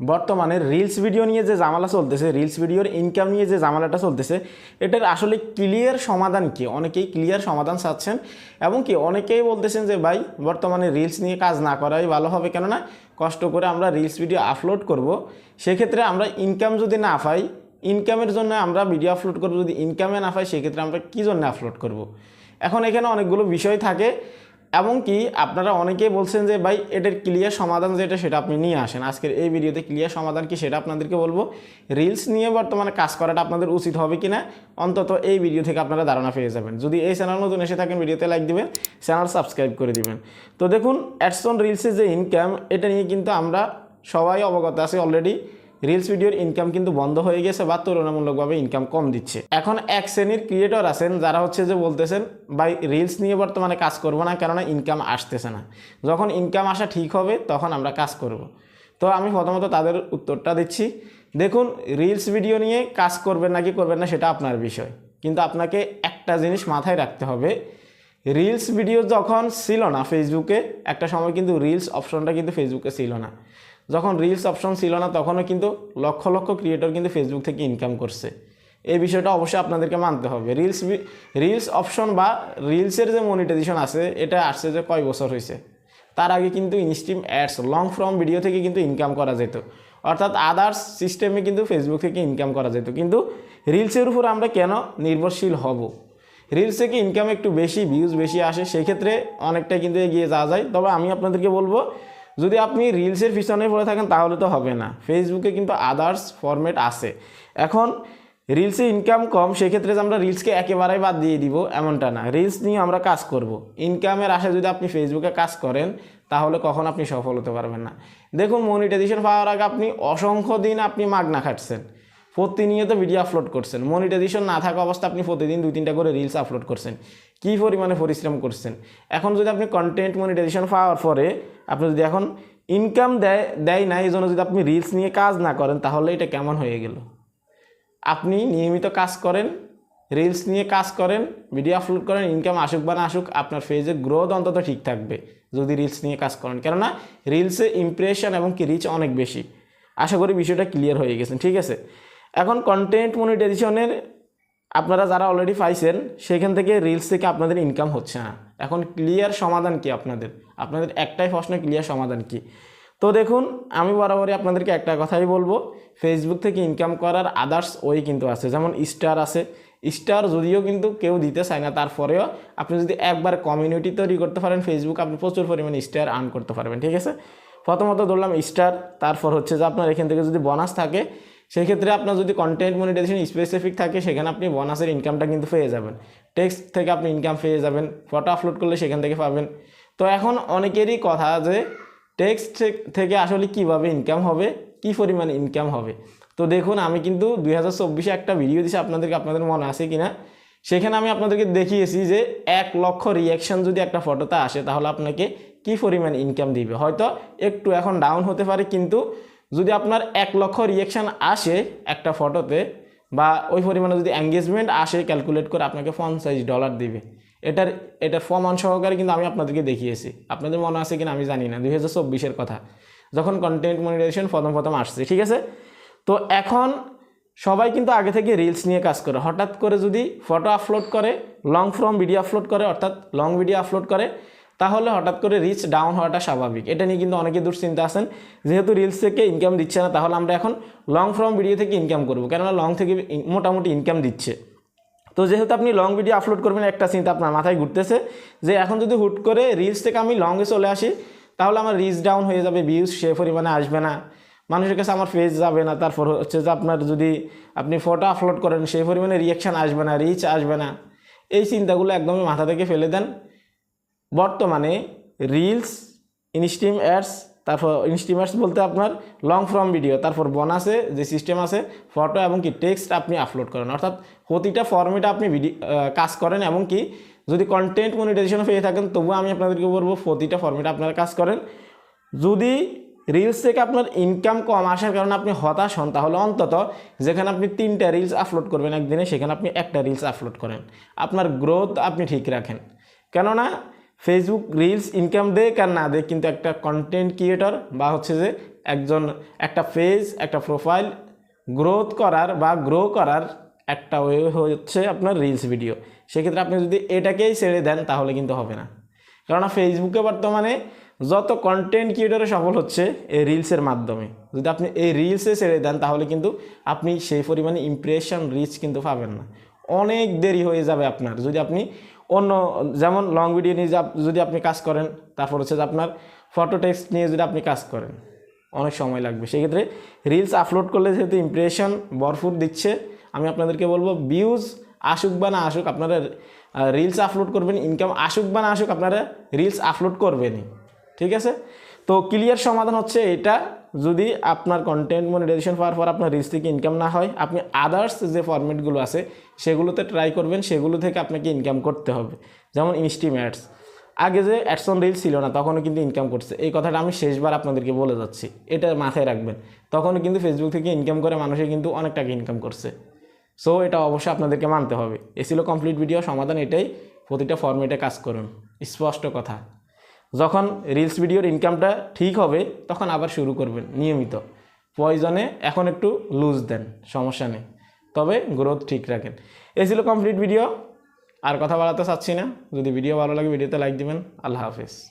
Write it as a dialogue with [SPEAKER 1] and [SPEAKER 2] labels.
[SPEAKER 1] বর্তমানে reels video নিয়ে যে জামালা চলতেছে রিলস ভিডিওর ইনকাম নিয়ে যে জামালাটা চলতেছে, এটার আসলে ক্লিয়ার সমাধান কি? অনেকেই ক্লিয়ার সমাধান চাচ্ছেন এবং কি অনেকেই বলতেছেন যে, ভাই, বর্তমানে রিলস নিয়ে কাজ না করাই ভালো হবে কেননা কষ্ট করে আমরা রিলস ভিডিও আপলোড করব। সেক্ষেত্রে আমরা ইনকাম যদি না পাই ইনকামের জন্য আমরা ভিডিও আপলোড করব। যদি ইনকামে না পাই, সেক্ষেত্রে আমরা কী জন্য আপলোড করব। এখন এখানে অনেকগুলো বিষয় থাকে। এবং কি আপনারা অনেকেই বলছেন যে, ভাই, এটার ক্লিয়ার সমাধান যেটা, সেটা আপনি নিয়ে আসেন। আজকের এই ভিডিওতে ক্লিয়ার সমাধান কি, সেটা আপনাদেরকে বলব। রিলস নিয়ে বর্তমানে কাজ করাটা আপনাদের উচিত হবে কি না অন্তত এই ভিডিও থেকে আপনারা ধারণা পেয়ে যাবেন। যদি এই চ্যানেল নতুন এসে থাকেন, ভিডিওতে লাইক দিবেন চ্যানেল সাবস্ক্রাইব করে দিবেন। তো দেখুন অ্যাডসন রিলসের যে ইনকাম এটা নিয়ে কিন্তু আমরা সবাই অবগত আছি অলরেডি রিলস ভিডিওর ইনকাম কিন্তু বন্ধ হয়ে গেছে বা তুলনামূলকভাবে ইনকাম কম দিচ্ছে। এখন এক শ্রেণির ক্রিয়েটর আছেন যারা হচ্ছে যে বলতেছেন, ভাই রিলস নিয়ে বর্তমানে কাজ করব না কেননা ইনকাম আসতেছে না। যখন ইনকাম আসা ঠিক হবে, তখন আমরা কাজ করব। তো আমি প্রথমত তাদের উত্তরটা দিচ্ছি। দেখুন রিলস ভিডিও নিয়ে কাজ করবেন নাকি করবেন না সেটা আপনার বিষয়। কিন্তু আপনাকে একটা জিনিস মাথায় রাখতে হবে রিলস ভিডিও যখন ছিল না ফেসবুকে একটা সময় কিন্তু রিলস অপশনটা কিন্তু ফেসবুকে ছিল না। যখন রিলস অপশন ছিল না, তখনও কিন্তু লক্ষ লক্ষ ক্রিয়েটর কিন্তু ফেসবুক থেকে ইনকাম করছে। এই বিষয়টা অবশ্যই আপনাদেরকে মানতে হবে। রিলস রিলস অপশন বা রিলসের যে মনিটাইজেশন আছে, এটা আসছে যে কয় বছর হয়েছে তার আগে কিন্তু instream ads long form video থেকে কিন্তু ইনকাম করা যেত। অর্থাৎ আদার্স সিস্টেমে কিন্তু ফেসবুক থেকে ইনকাম করা যেত। কিন্তু রিলসের উপর আমরা কেন নির্ভরশীল হব? রিলস থেকে ইনকাম একটু বেশি ভিউজ বেশি আসে, সেক্ষেত্রে অনেকটা কিন্তু এগিয়ে যাওয়া যায়। তবে আমি আপনাদেরকে বলব যদি আপনি রিলসের পিছনে পড়ে থাকেন, তাহলে তো হবে না। ফেসবুকে কিন্তু আদার্স ফরম্যাট আছে। এখন রিলসে ইনকাম কম, সেক্ষেত্রে আমরা রিলসকে একেবারেই বাদ দিয়ে দিব, এমনটা না। রিলস নিয়ে আমরা কাজ করব। ইনকামের আশায় যদি আপনি ফেসবুকে কাজ করেন, তাহলে কখন আপনি সফল হতে পারবেন না। দেখুন মনিটাইজেশন পাওয়ার আগে আপনি অসংখ্য দিন আপনি মাগনা খাটছেন। প্রতিনিয়ত ভিডিও আপলোড করছেন। মনিটাইজেশন না থাকা অবস্থা আপনি প্রতিদিন দুই, তিনটা করে রিলস আপলোড করছেন। কী পরিমাণে পরিশ্রম করছেন? এখন যদি আপনি কন্টেন্ট মনিটাইজেশন পাওয়ার পরে আপনি যদি এখন ইনকাম দেয় দেয় না, এই জন্য যদি আপনি রিলস নিয়ে কাজ না করেন, তাহলে এটা কেমন হয়ে গেল? আপনি নিয়মিত কাজ করেন রিলস নিয়ে কাজ করেন ভিডিও আপলোড করেন ইনকাম আসুক বা না আসুক, আপনার ফেজের গ্রোথ অন্তত ঠিক থাকবে, যদি রিলস নিয়ে কাজ করেন। কেননা রিলসে ইমপ্রেশন এবং কি রিচ অনেক বেশি। আশা করি বিষয়টা ক্লিয়ার হয়ে গেছেন ঠিক আছে? এখন কন্টেন্ট মনিটাইজেশনের আপনারা যারা অলরেডি পাইছেন, সেখান থেকে রিলস থেকে আপনাদের ইনকাম হচ্ছে না। এখন ক্লিয়ার সমাধান কি আপনাদের? আপনাদের একটাই প্রশ্ন ক্লিয়ার সমাধান কি? তো দেখুন, আমি বরাবরই আপনাদেরকে একটা কথাই বলব ফেসবুক থেকে ইনকাম করার আদার্স ওই কিন্তু আছে, যেমন স্টার আছে। স্টার যদিও কিন্তু কেউ দিতে চায় না, তারপরেও আপনি যদি একবার কমিউনিটি তৈরি করতে পারেন ফেসবুক আপনি প্রচুর পরিমাণে স্টার আর্ন করতে পারবেন, ঠিক আছে? প্রথমত ধরলাম স্টার তারপর হচ্ছে যে আপনার এখান থেকে যদি বোনাস থাকে সেক্ষেত্রে আপনার যদি কন্টেন্ট মনিটাইজেশন স্পেসিফিক থাকে, সেখানে আপনি বোনাসের ইনকামটা কিন্তু পেয়ে যাবেন। টেক্সট থেকে আপনি ইনকাম পেয়ে যাবেন ফটো আপলোড করলে সেখান থেকে পাবেন। তো এখন অনেকেরই কথা যে টেক্সট থেকে আসলে কীভাবে ইনকাম হবে, কি পরিমাণে ইনকাম হবে? তো দেখুন, আমি কিন্তু দুই হাজার চব্বিশে একটা ভিডিও দিছি, আপনাদেরকে, আপনাদের মনে আছে কি না সেখানে আমি আপনাদেরকে দেখিয়েছি যে, এক লক্ষ রিয়াকশন যদি একটা ফটোতে আসে, তাহলে আপনাকে কি পরিমাণ ইনকাম দিবে? হয়তো একটু এখন ডাউন হতে পারে, কিন্তু যদি আপনার এক লক্ষ রিয়াকশান আসে একটা ফটোতে বা ওই পরিমাণে যদি এঙ্গেজমেন্ট আসে ক্যালকুলেট করে আপনাকে পঞ্চাশ ডলার দিবে। এটার এটার প্রমাণ সহকারে কিন্তু আমি আপনাদেরকে দেখিয়েছি। আপনাদের মনে আছে কিনা আমি জানি না, দুই হাজার কথা। যখন কন্টেন্ট মনিটাইজেশন প্রথম প্রথম আসছে, ঠিক আছে? তো এখন সবাই কিন্তু আগে থেকে রিলস নিয়ে কাজ করে। হঠাৎ করে যদি ফটো আপলোড করে লং ফর্ম ভিডিও আপলোড করে, অর্থাৎ লং ভিডিও আপলোড করে তাহলে হঠাৎ করে রিচ ডাউন হওয়াটা স্বাভাবিক। এটা নিয়ে কিন্তু অনেকে দুশ্চিন্তা আছেন। যেহেতু রিলস থেকে ইনকাম দিচ্ছে না, তাহলে আমরা এখন লং ফর্ম ভিডিও থেকে ইনকাম করব। কেননা লং থেকে মোটামুটি ইনকাম দিচ্ছে। তো যেহেতু আপনি লং ভিডিও আপলোড করবেন, একটা চিন্তা আপনার মাথায় ঘুরতেছে যে এখন যদি হুট করে রিলস থেকে আমি লংয়ে চলে আসি, তাহলে আমার রিচ ডাউন হয়ে যাবে ভিউজ সে পরিমাণে আসবে না। মানুষের কাছে আমার ফেস যাবে না। তারপর হচ্ছে যে আপনার যদি আপনি ফটো আপলোড করেন সেই পরিমাণে রিয়াকশান আসবে না রিচ আসবে না। এই চিন্তাগুলো একদমই মাথা থেকে ফেলে দেন। বর্তমানে রিলস ইনস্ট্রিম অ্যাডস তারপর ইনস্ট্রিম অ্যাডস বলতে আপনার লং ফর্ম ভিডিও তারপর বোনাসে যে সিস্টেম আছে ফটো এবং কি টেক্সট আপনি আপলোড করেন। অর্থাৎ প্রতিটা ফর্মেটে আপনি ভিডিও কাজ করেন এবং কি যদি কন্টেন্ট মনিটাইজেশন পেয়ে থাকেন, তবুও আমি আপনাদেরকে বলব প্রতিটা ফর্মেটে আপনারা কাজ করেন। যদি রিলস থেকে আপনার ইনকাম কম আসার কারণে আপনি হতাশ হন, তাহলে অন্তত যেখানে আপনি তিনটা রিলস আপলোড করবেন একদিনে, সেখানে আপনি একটা রিলস আপলোড করেন। আপনার গ্রোথ আপনি ঠিক রাখেন। কেননা ফেসবুক রিলস ইনকাম দেখ আর না দেখ কিন্তু একটা কন্টেন্ট ক্রিয়েটর বা হচ্ছে যে একজন, একটা পেজ একটা প্রোফাইল গ্রোথ করার বা গ্রো করার একটা ওয়ে হচ্ছে আপনার রিলস ভিডিও সেক্ষেত্রে আপনি যদি এটাকেই ছেড়ে দেন তাহলে কিন্তু হবে না। কেননা ফেসবুকে বর্তমানে যত কন্টেন্ট ক্রিয়েটরে সফল হচ্ছে এই রিলসের মাধ্যমে। যদি আপনি এই রিলসে ছেড়ে দেন তাহলে কিন্তু আপনি সেই পরিমাণে ইমপ্রেশন রিচ কিন্তু পাবেন না। অনেক দেরি হয়ে যাবে আপনার। যদি আপনি অন্য, যেমন লং ভিডিও নিয়ে যদি আপনি কাজ করেন, তারপর হচ্ছে যে আপনার ফটো টেক্সট নিয়ে যদি আপনি কাজ করেন, অনেক সময় লাগবে। সেক্ষেত্রে রিলস আপলোড করলে যেহেতু ইমপ্রেশন ভরপুর দিচ্ছে, আমি আপনাদেরকে বলব ভিউজ আসুক বা না আসুক, আপনারা রিলস আপলোড করবেন ইনকাম আসুক বা না আসুক, আপনারা রিলস আপলোড করবেনই। ঠিক আছে? তো ক্লিয়ার সমাধান হচ্ছে এটা। যদি আপনার কন্টেন্ট মনিটাইজেশন পাওয়ার পর আপনার রিলস থেকে ইনকাম না হয়, আপনি আদার্স যে ফরম্যাটগুলো আছে, সেগুলোতে ট্রাই করবেন, সেগুলো থেকে আপনাকে ইনকাম করতে হবে। যেমন ইনস্টিম্যাটস আগে যে অ্যাডসন রিল ছিল না, তখনও কিন্তু ইনকাম করছে। এই কথাটা আমি শেষবার আপনাদেরকে বলে যাচ্ছি। এটা মাথায় রাখবেন। তখনও কিন্তু ফেসবুক থেকে ইনকাম করে মানুষে কিন্তু অনেক টাকা ইনকাম করছে। সো এটা অবশ্যই আপনাদেরকে মানতে হবে। এ ছিল কমপ্লিট ভিডিও সমাধান এটাই। প্রতিটা ফর্মেটে কাজ করুন। স্পষ্ট কথা। যখন রিলস ভিডিওর ইনকামটা ঠিক হবে, তখন আবার শুরু করবেন, নিয়মিত। পয়জনে এখন একটু লুজ দেন, সমস্যা নেই। তবে গ্রোথ ঠিক রাখেন। এই ছিল কমপ্লিট ভিডিও আর কথা বাড়াতে চাচ্ছি না। যদি ভিডিও ভালো লাগে ভিডিওতে লাইক দিবেন। আল্লাহ হাফেজ।